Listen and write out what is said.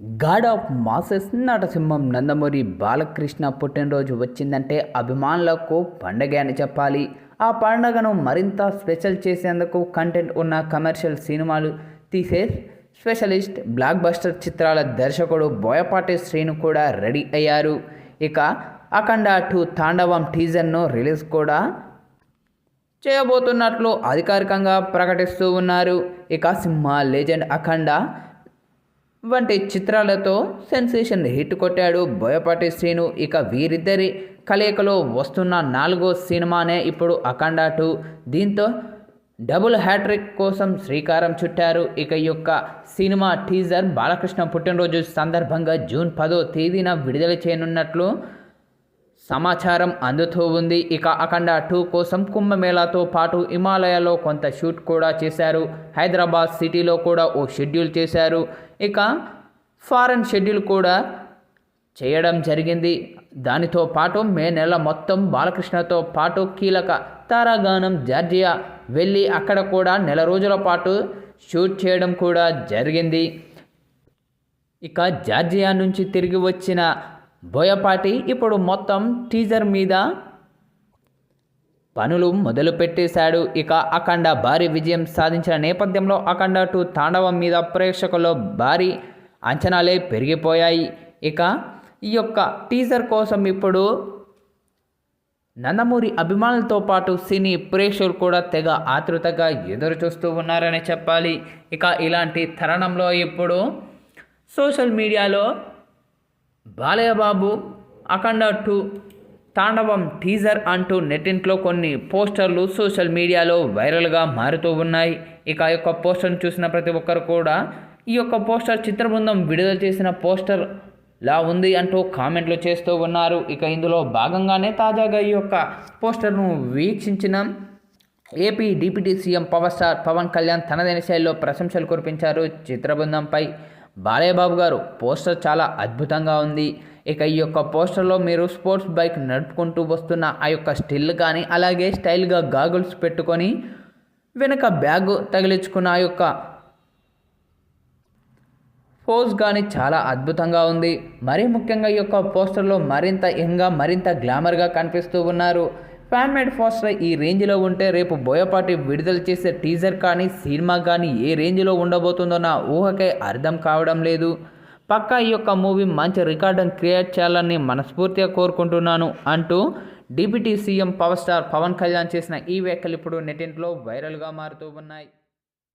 God of masses నటసింహం నందమూరి బాలకృష్ణ పుట్టినరోజు వచ్చిందంటే అభిమానులకు పండగ అని చెప్పాలి. ఆ పండగను మరింత స్పెషల్ చేసేందుకు కంటెంట్ ఉన్న కమర్షియల్ సినిమాలు తీసే స్పెషలిస్ట్ బ్లాక్ బస్టర్ చిత్రాల దర్శకుడు బోయపాటి శ్రీను కూడా రెడీ అయ్యారు. ఇక అఖండ టూ తాండవం టీజర్ను రిలీజ్ కూడా చేయబోతున్నట్లు అధికారికంగా ప్రకటిస్తూ ఉన్నారు. ఇక సింహ లెజెండ్ అఖండ వంటి చిత్రాలతో సెన్సేషన్ హిట్ కొట్టాడు బోయపాటి శ్రీను. ఇక వీరిద్దరి కలయికలో వస్తున్న నాలుగో సినిమానే ఇప్పుడు అఖండ టూ. దీంతో డబుల్ హ్యాట్రిక్ కోసం శ్రీకారం చుట్టారు. ఇక యొక్క సినిమా టీజర్ బాలకృష్ణ పుట్టినరోజు సందర్భంగా జూన్ పదో తేదీన విడుదల చేయనున్నట్లు సమాచారం అందుతూ ఉంది. ఇక అఖండ టూ కోసం కుంభమేళాతో పాటు హిమాలయాలో కొంత షూట్ కూడా చేశారు. హైదరాబాద్ సిటీలో కూడా ఓ షెడ్యూల్ చేశారు. ఇక ఫారెన్ షెడ్యూల్ కూడా చేయడం జరిగింది. దానితో పాటు మే నెల మొత్తం బాలకృష్ణతో పాటు కీలక తారాగానం జార్జియా వెళ్ళి అక్కడ కూడా నెల రోజుల పాటు షూట్ చేయడం కూడా జరిగింది. ఇక జార్జియా నుంచి తిరిగి వచ్చిన బోయపాటి ఇప్పుడు మొత్తం టీజర్ మీద పనులు మొదలు పెట్టేశాడు. ఇక అఖండ భారీ విజయం సాధించిన నేపథ్యంలో అఖండ టూ తాండవం మీద ప్రేక్షకుల్లో భారీ అంచనాలే పెరిగిపోయాయి. ఇక ఈ యొక్క టీజర్ కోసం ఇప్పుడు నందమూరి అభిమానులతో పాటు సినీ ప్రేక్షకులు కూడా తెగ ఆతృతగా ఎదురు చూస్తూ ఉన్నారని చెప్పాలి. ఇక ఇలాంటి తరుణంలో ఇప్పుడు సోషల్ మీడియాలో బాలయ్యబాబు అఖండ టూ తాండవం టీజర్ అంటూ నెట్టింట్లో కొన్ని పోస్టర్లు సోషల్ మీడియాలో వైరల్గా మారుతూ ఉన్నాయి. ఇక ఆ యొక్క పోస్టర్ను చూసిన ప్రతి ఒక్కరు కూడా ఈ యొక్క పోస్టర్ చిత్రబృందం విడుదల చేసిన పోస్టర్ లా ఉంది అంటూ కామెంట్లు చేస్తూ ఉన్నారు. ఇక ఇందులో భాగంగానే తాజాగా ఈ యొక్క పోస్టర్ను వీక్షించిన AP deputy CM power star Pawan Kalyan తనదైన శైలిలో ప్రశంసలు కురిపించారు చిత్రబృందంపై. బాలయ్యబాబు గారు పోస్టర్ చాలా అద్భుతంగా ఉంది. ఇక ఈ యొక్క పోస్టర్లో మీరు స్పోర్ట్స్ బైక్ నడుపుకుంటూ వస్తున్న ఆ యొక్క స్టిల్ కానీ అలాగే స్టైల్గా గాగుల్స్ పెట్టుకొని వెనక బ్యాగ్ తగిలించుకున్న ఆ యొక్క పోజ్ కానీ చాలా అద్భుతంగా ఉంది. మరీ ముఖ్యంగా ఈ యొక్క పోస్టర్లో మరింత ఇంకా మరింత గ్లామర్గా కనిపిస్తూ ఉన్నారు. ఫ్యాన్ మేడ్ పోస్టర్ ఈ రేంజ్లో ఉంటే రేపు బోయపాటి విడుదల చేసే టీజర్ కానీ సినిమా కానీ ఏ రేంజ్లో ఉండబోతుందో నా ఊహకే అర్థం కావడం లేదు. పక్కా ఈ యొక్క మూవీ మంచి రికార్డును క్రియేట్ చేయాలని మనస్ఫూర్తిగా కోరుకుంటున్నాను అంటూ deputy CM power star Pawan Kalyan చేసిన ఈ వ్యాఖ్యలు ఇప్పుడు నెటింట్లో వైరల్గా మారుతూ ఉన్నాయి.